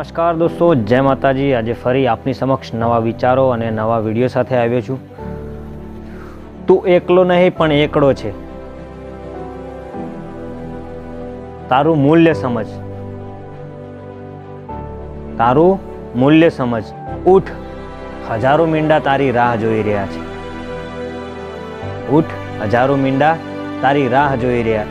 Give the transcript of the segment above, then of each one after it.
નમસ્કાર દોસ્તો, જય માતાજી. આજે ફરી આપની સમક્ષ નવા વિચારો અને નવા વીડિયો સાથે આવ્યો છું. તું એકલો નહીં, પણ એકડો છે. તારું મૂલ્ય સમજ. તારું મૂલ્ય સમજ. ઉઠ. હજારો મીંડા તારી રાહ જોઈ રહ્યા છે. ઉઠ. હજારો મીંડા તારી રાહ જોઈ રહ્યા.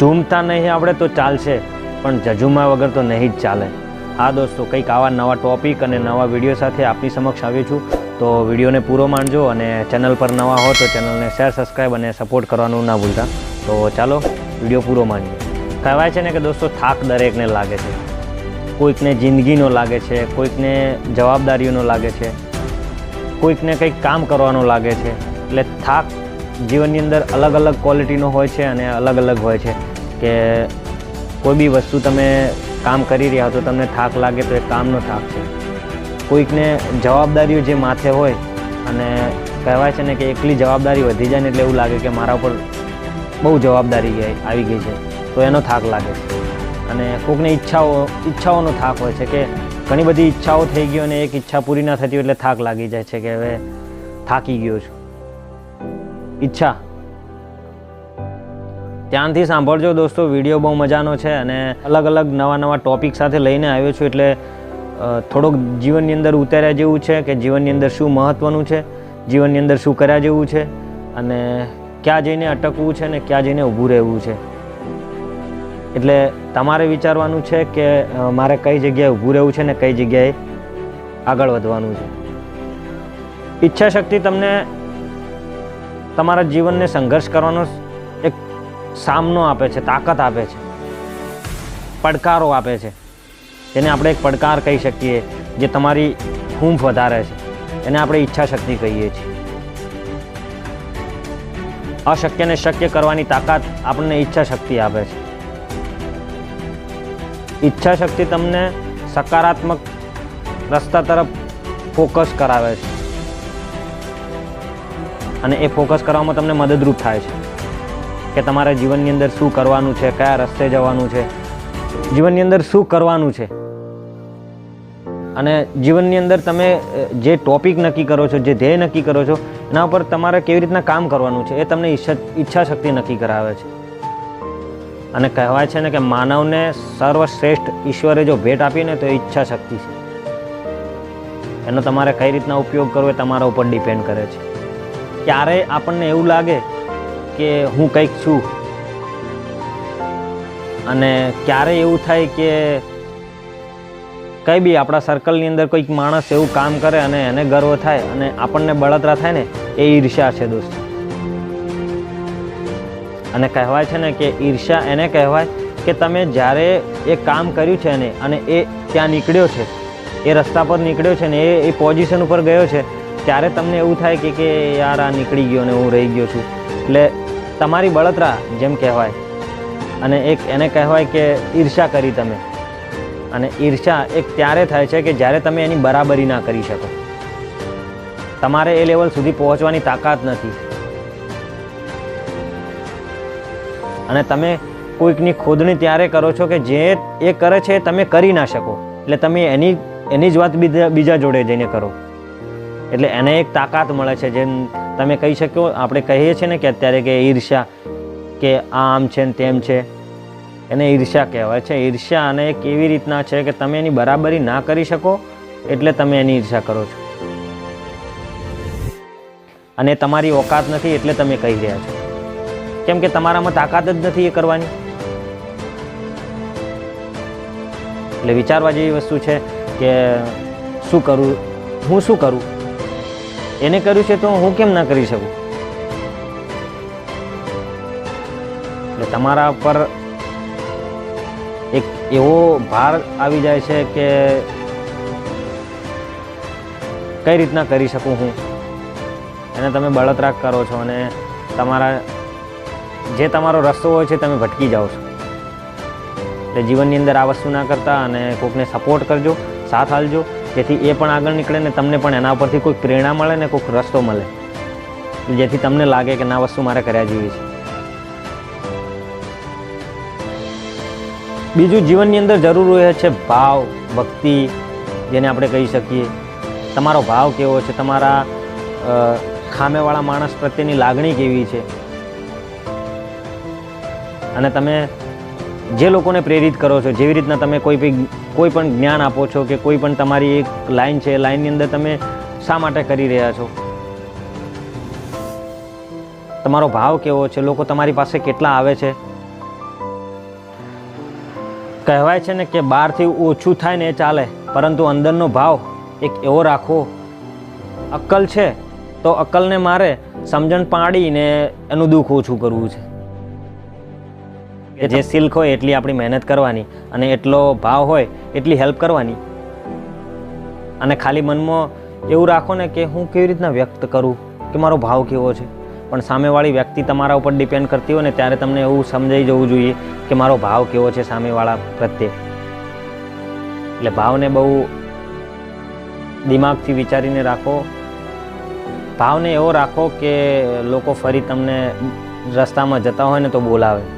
ઝૂમતા નહીં આપણે તો ચાલશે, પણ જજુમા વગર તો નહીં જ ચાલે. હા દોસ્તો, કંઈક આવા નવા ટોપિક અને નવા વીડિયો સાથે આપની સમક્ષ આવ્યો છું. તો વિડીયોને પૂરો માણજો અને ચેનલ પર નવા હો તો ચેનલને શેર સબસ્ક્રાઈબ અને સપોર્ટ કરવાનું ના ભૂલતા. તો ચાલો, વીડિયો પૂરો માણીએ. કહેવાય છે ને કે દોસ્તો, થાક દરેકને લાગે છે. કોઈકને જિંદગીનો લાગે છે, કોઈકને જવાબદારીઓનો લાગે છે, કોઈકને કંઈક કામ કરવાનો લાગે છે. એટલે થાક જીવનની અંદર અલગ અલગ ક્વોલિટીનો હોય છે અને અલગ અલગ હોય છે. કે કોઈ બી વસ્તુ તમે કામ કરી રહ્યા તો તમને થાક લાગે તો એ કામનો થાક છે. કોઈકને જવાબદારીઓ જે માથે હોય અને કહેવાય છે ને કે એકલી જવાબદારી વધી જાય ને એટલે એવું લાગે કે મારા ઉપર બહુ જવાબદારી આવી ગઈ છે, તો એનો થાક લાગે છે. અને કોઈકને ઈચ્છાઓ, ઈચ્છાઓનો થાક હોય છે કે ઘણી બધી ઈચ્છાઓ થઈ ગઈ અને એક ઈચ્છા પૂરી ના થતી એટલે થાક લાગી જાય છે કે હવે થાકી ગયો છું. ઈચ્છા ધ્યાનથી સાંભળજો દોસ્તો વીડિયો બહુ મજાનો છે અને અલગ અલગ નવા નવા ટોપિક સાથે લઈને આવ્યો છું એટલે થોડોક જીવનની અંદર ઉતાર્યા જેવું છે કે જીવનની અંદર શું મહત્ત્વનું છે, જીવનની અંદર શું કર્યા જેવું છે અને ક્યાં જઈને અટકવું છે ને ક્યાં જઈને ઊભું રહેવું છે. એટલે તમારે વિચારવાનું છે કે મારે કઈ જગ્યાએ ઊભું રહેવું છે ને કઈ જગ્યાએ આગળ વધવાનું છે. ઈચ્છા શક્તિ તમને તમારા જીવનને સંઘર્ષ કરવાનો સામનો આપે છે, તાકાત આપે છે, પડકારો આપે છે. જેને આપણે એક પડકાર કહી શકીએ જે તમારી હૂંફ વધારે છે. એને આપણે ઈચ્છા શક્તિ કહીએ છીએ. અશક્યને શક્ય કરવાની તાકાત આપણને ઈચ્છા શક્તિ આપે છે. ઈચ્છા શક્તિ તમને સકારાત્મક રસ્તા તરફ ફોકસ કરાવે છે. અને એ ફોકસ કરવામાં તમને મદદરૂપ થાય છે. કે તમારે જીવનની અંદર શું કરવાનું છે, કયા રસ્તે જવાનું છે? જીવનની અંદર શું કરવાનું છે? અને જીવનની અંદર તમે જે ટોપિક નક્કી કરો છો, જે ધ્યેય નક્કી કરો છો, એના ઉપર તમારે કેવી રીતના કામ કરવાનું છે એ તમને ઈચ્છા ઈચ્છા શક્તિ નક્કી કરાવે છે. અને કહેવાય છે ને કે માનવને સર્વશ્રેષ્ઠ ઈશ્વરે જો ભેટ આપીને તો એ ઈચ્છા શક્તિ છે. એનો તમારે કઈ રીતના ઉપયોગ કરવો એ તમારા ઉપર ડિપેન્ડ કરે છે. ક્યારે આપણને એવું લાગે કે હું કંઈક છું. અને ક્યારે એવું થાય કે કંઈ બી આપણા સર્કલની અંદર કોઈક માણસ એવું કામ કરે અને એને ગર્વ થાય અને આપણને બળતરા થાય ને, એ ઈર્ષ્યા છે દોસ્ત. અને કહેવાય છે ને કે ઈર્ષ્યા એને કહેવાય કે તમે જ્યારે એ કામ કર્યું છે ને, અને એ ત્યાં નીકળ્યો છે, એ રસ્તા પર નીકળ્યો છે ને, એ એ પોઝિશન ઉપર ગયો છે, ત્યારે તમને એવું થાય કે કે યાર આ નીકળી ગયો ને હું રહી ગયો છું. એટલે તમારી બળતરા જેમ કહેવાય. અને એક એને કહેવાય કે ઈર્ષા કરી તમે. અને ઈર્ષા એક ત્યારે થાય છે કે જ્યારે તમે એની બરાબરી ના કરી શકો. તમારે એ લેવલ સુધી પહોંચવાની તાકાત નથી. અને તમે કોઈકની ખોદણી ત્યારે કરો છો કે જે એ કરે છે તમે કરી ના શકો. એટલે તમે એની એની જ વાત બીજા બીજા જોડે જઈને કરો. એટલે એને એક તાકાત મળે છે, જેમ તમે કહી શકો આપણે કહીએ છીએ ને કે અત્યારે કે ઈર્ષ્યા કે આમ છે ને તેમ છે, એને ઈર્ષ્યા કહેવાય છે. ઈર્ષ્યા અને એક એવી રીતના છે કે તમે એની બરાબરી ના કરી શકો, એટલે તમે એની ઈર્ષ્યા કરો છો. અને તમારી ઓકાત નથી એટલે તમે કહી રહ્યા છો. કેમ કે તમારામાં તાકાત જ નથી એ કરવાની. એટલે વિચારવા જેવી વસ્તુ છે કે શું કરું, હું શું કરું? એને કર્યું છે તો હું કેમ ના કરી શકું? એટલે તમારા પર એક એવો ભાર આવી જાય છે કે કઈ રીતના કરી શકું હું? એને તમે બળતરા કરો છો અને તમારા જે તમારો રસ્તો હોય છે તમે ભટકી જાઓ છો. એટલે જીવનની અંદર આ વસ્તુ ના કરતા અને કોઈકને સપોર્ટ કરજો, સાથ હાલજો જેથી એ પણ આગળ નીકળે ને તમને પણ એના ઉપરથી કોઈક પ્રેરણા મળે ને કોઈક રસ્તો મળે. જેથી તમને લાગે કે ના, વસ્તુ મારે કર્યા જેવી છે. બીજું જીવનની અંદર જરૂર હોય છે ભાવ, ભક્તિ, જેને આપણે કહી શકીએ. તમારો ભાવ કેવો છે? તમારા ખામેવાળા માણસ પ્રત્યેની લાગણી કેવી છે? અને તમે જે લોકોને પ્રેરિત કરો છો, જેવી રીતના તમે કોઈ કોઈ પણ જ્ઞાન આપો છો કે કોઈ પણ તમારી એક લાઈન છે, લાઈનની અંદર તમે શા માટે કરી રહ્યા છો? તમારો ભાવ કેવો છે? લોકો તમારી પાસે કેટલા આવે છે? કહેવાય છે ને કે બહારથી ઓછું થાય ને એ ચાલે, પરંતુ અંદરનો ભાવ એક એવો રાખવો અક્કલ છે તો અક્કલને મારે સમજણ પાડીને એનું દુઃખ ઓછું કરવું છે. કે જે સિલ્ક હોય એટલી આપણી મહેનત કરવાની અને એટલો ભાવ હોય એટલી હેલ્પ કરવાની. અને ખાલી મનમાં એવું રાખો ને કે હું કેવી રીતના વ્યક્ત કરું કે મારો ભાવ કેવો છે. પણ સામેવાળી વ્યક્તિ તમારા ઉપર ડિપેન્ડ કરતી હોય ને ત્યારે તમને એવું સમજાઈ જવું જોઈએ કે મારો ભાવ કેવો છે સામેવાળા પ્રત્યે. એટલે ભાવને બહુ દિમાગથી વિચારીને રાખો. ભાવને એવો રાખો કે લોકો ફરી તમને રસ્તામાં જતા હોય ને તો બોલાવે.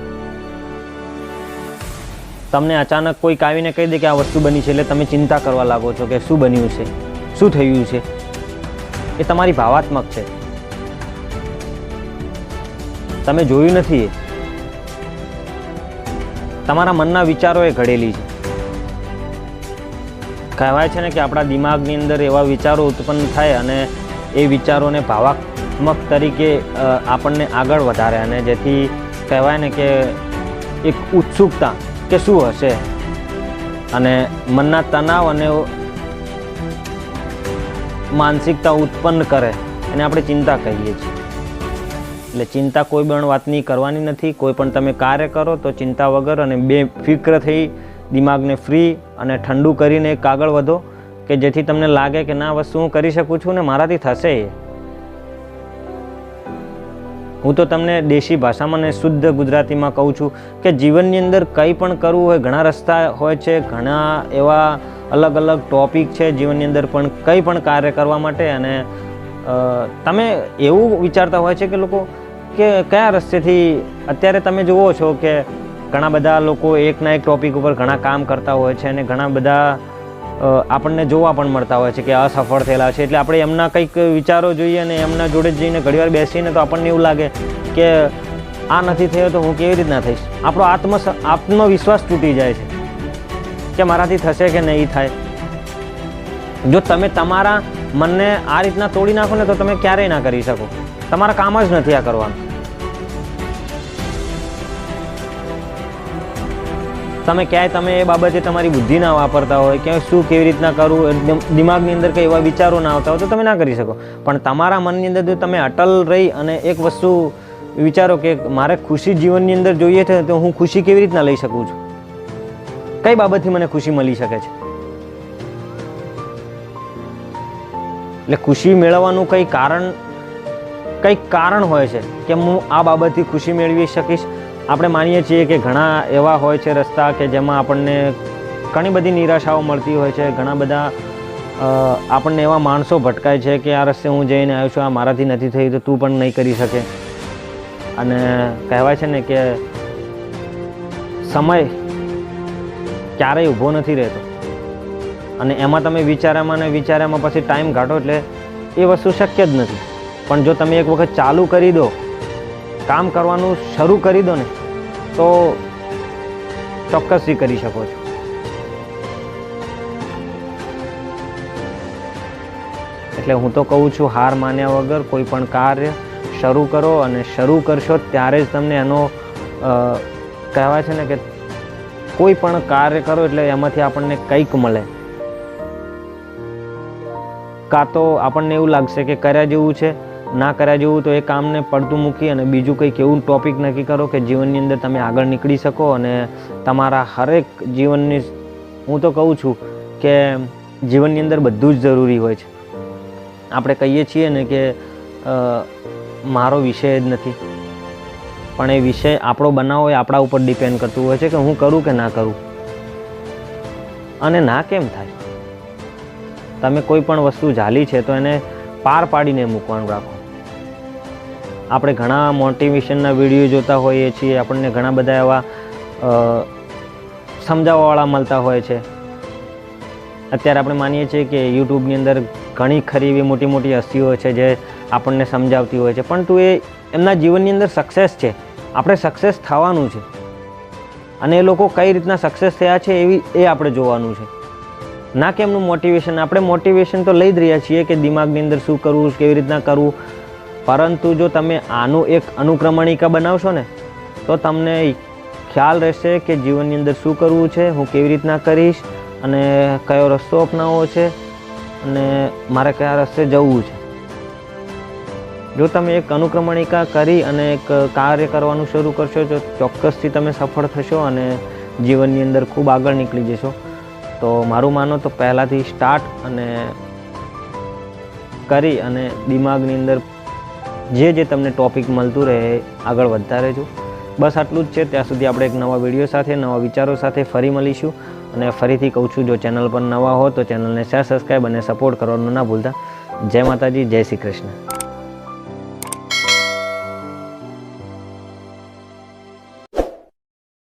તમને અચાનક કોઈક આવીને કહી દે કે આ વસ્તુ બની છે, એટલે તમે ચિંતા કરવા લાગો છો કે શું બન્યું છે, શું થયું છે? એ તમારી ભાવાત્મક છે. તમે જોયું નથી એ. તમારા મનના વિચારો એ ઘડેલી છે. કહેવાય છે ને કે આપણા દિમાગની અંદર એવા વિચારો ઉત્પન્ન થાય અને એ વિચારોને ભાવાત્મક તરીકે આપણને આગળ વધારે અને જેથી કહેવાય ને કે એક ઉત્સુકતા કે શું હશે? અને મનના તણાવ અને માનસિકતા ઉત્પન્ન કરે, એને આપણે ચિંતા કહીએ છીએ. એટલે ચિંતા કોઈ પણ વાતની કરવાની નથી, કોઈ પણ તમે કાર્ય કરો તો ચિંતા વગર અને બે ફિક્ર થઈ, દિમાગને ફ્રી અને ઠંડુ કરીને એક આગળ વધો, કે જેથી તમને લાગે કે ના વસ્તુ હું કરી શકું છું ને મારાથી થશે હું તો તમને દેશી ભાષામાં ને શુદ્ધ ગુજરાતીમાં કહું છું કે જીવનની અંદર કંઈ પણ કરવું હોય, ઘણા રસ્તા હોય છે, ઘણા એવા અલગ અલગ ટોપિક છે જીવનની અંદર પણ કંઈ પણ કાર્ય કરવા માટે અને તમે એવું વિચારતા હોય છે કે લોકો કે કયા રસ્તેથી, અત્યારે તમે જુઓ છો કે ઘણા બધા લોકો એકના એક ટોપિક ઉપર ઘણા કામ કરતા હોય છે અને ઘણા બધા આપણને જોવા પણ મળતા હોય છે કે અસફળ થયેલા છે. એટલે આપણે એમના કંઈક વિચારો જોઈએ અને એમના જોડે જઈને ઘણીવાર બેસીને તો આપણને એવું લાગે કે આ નથી થયો તો હું કેવી રીતના થઈશ? આપણો આત્મ આત્મવિશ્વાસ તૂટી જાય છે કે મારાથી થશે કે નહીં થાય. જો તમે તમારા મનને આ રીતના તોડી નાખો ને તો તમે ક્યારેય ના કરી શકો. તમારા કામ જ નથી આ કરવાનું. તમે ક્યાંય તમે એ બાબતે તમારી બુદ્ધિ ના વાપરતા હોય, ક્યાંય શું કેવી રીતના કરવું દિમાગની અંદર કંઈ એવા વિચારો ના આવતા હોય તો તમે ના કરી શકો. પણ તમારા મનની અંદર જો તમે અટલ રહી અને એક વસ્તુ વિચારો કે મારે ખુશી જીવનની અંદર જોઈએ છે, તો હું ખુશી કેવી રીતના લઈ શકું છું? કઈ બાબતથી મને ખુશી મળી શકે છે? એટલે ખુશી મેળવવાનું કંઈ કારણ, કંઈક કારણ હોય છે કે હું આ બાબતથી ખુશી મેળવી શકીશ? આપણે માનીએ છીએ કે ઘણા એવા હોય છે રસ્તા કે જેમાં આપણને ઘણી બધી નિરાશાઓ મળતી હોય છે. ઘણા બધા આપણને એવા માણસો ભટકાય છે કે આ રસ્તે હું જઈને આવ્યો છું, આ મારાથી નથી થયું, તો તું પણ નહીં કરી શકે. અને કહેવાય છે ને કે સમય ક્યારેય ઊભો નથી રહેતો. અને એમાં તમે વિચારામાં ને વિચાર્યામાં પછી ટાઈમ કાઢો એટલે એ વસ્તુ શક્ય જ નથી. પણ જો તમે એક વખત ચાલુ કરી દો, કામ કરવાનું શરૂ કરી દો ને તો ચોક્કસથી કરી શકો છો. એટલે હું તો કહું છું, હાર માન્યા વગર કોઈ પણ કાર્ય શરૂ કરો અને શરૂ કરશો ત્યારે જ તમને એનો કહેવાય છે ને કે કોઈ પણ કાર્ય કરો એટલે એમાંથી આપણને કંઈક મળે. કાં તો આપણને એવું લાગશે કે કર્યા જેવું છે ના કર્યા જેવું તો એ કામને પડતું મૂકી અને બીજું કંઈક એવું ટોપિક નક્કી કરો કે જીવનની અંદર તમે આગળ નીકળી શકો અને તમારા હરેક જીવનની હું તો કહું છું કે જીવનની અંદર બધું જ જરૂરી હોય છે. આપણે કહીએ છીએ ને કે મારો વિષય જ નથી. પણ એ વિષય આપણો બનાવો એ આપણા ઉપર ડિપેન્ડ કરતું હોય છે કે હું કરું કે ના કરું. અને ના કેમ થાય? તમે કોઈ પણ વસ્તુ ઝાલી છે તો એને પાર પાડીને મૂકવાનું રાખો. આપણે ઘણા મોટિવેશનના વીડિયો જોતા હોઈએ છીએ, આપણને ઘણા બધા એવા સમજાવવાવાળા મળતા હોય છે. અત્યારે આપણે માનીએ છીએ કે યુટ્યુબની અંદર ઘણી ખરી એવી મોટી મોટી હસ્તીઓ છે જે આપણને સમજાવતી હોય છે. પણ તું એ એમના જીવનની અંદર સક્સેસ છે. આપણે સક્સેસ થવાનું છે. અને એ લોકો કઈ રીતના સક્સેસ થયા છે એવી, એ આપણે જોવાનું છે. ના કે એમનું મોટિવેશન આપણે મોટિવેશન તો લઈ જ રહ્યા છીએ કે દિમાગની અંદર શું કરવું, કેવી રીતના કરવું. પરંતુ જો તમે આનું એક અનુક્રમણિકા બનાવશો ને, તો તમને ખ્યાલ રહેશે કે જીવનની અંદર શું કરવું છે, હું કેવી રીતના કરીશ, અને કયો રસ્તો અપનાવવો છે, અને મારે કયા રસ્તે જવું છે. જો તમે એક અનુક્રમણિકા કરી અને એક કાર્ય કરવાનું શરૂ કરશો તો ચોક્કસથી તમે સફળ થશો અને જીવનની અંદર ખૂબ આગળ નીકળી જશો, તો મારું માનો તો પહેલાંથી સ્ટાર્ટ અને કરી અને દિમાગની અંદર જે જે તમને ટોપિક મળતું રહે આગળ વધતા રહેજો. બસ આટલું જ છે. ત્યાં સુધી આપણે એક નવા વીડિયો સાથે, નવા વિચારો સાથે ફરી મળીશું. અને ફરીથી કહું છું, જો ચેનલ પર નવા હો તો ચેનલને શેર સબસ્ક્રાઈબ અને સપોર્ટ કરવાનું ના ભૂલતા. જય માતાજી, જય શ્રી કૃષ્ણ.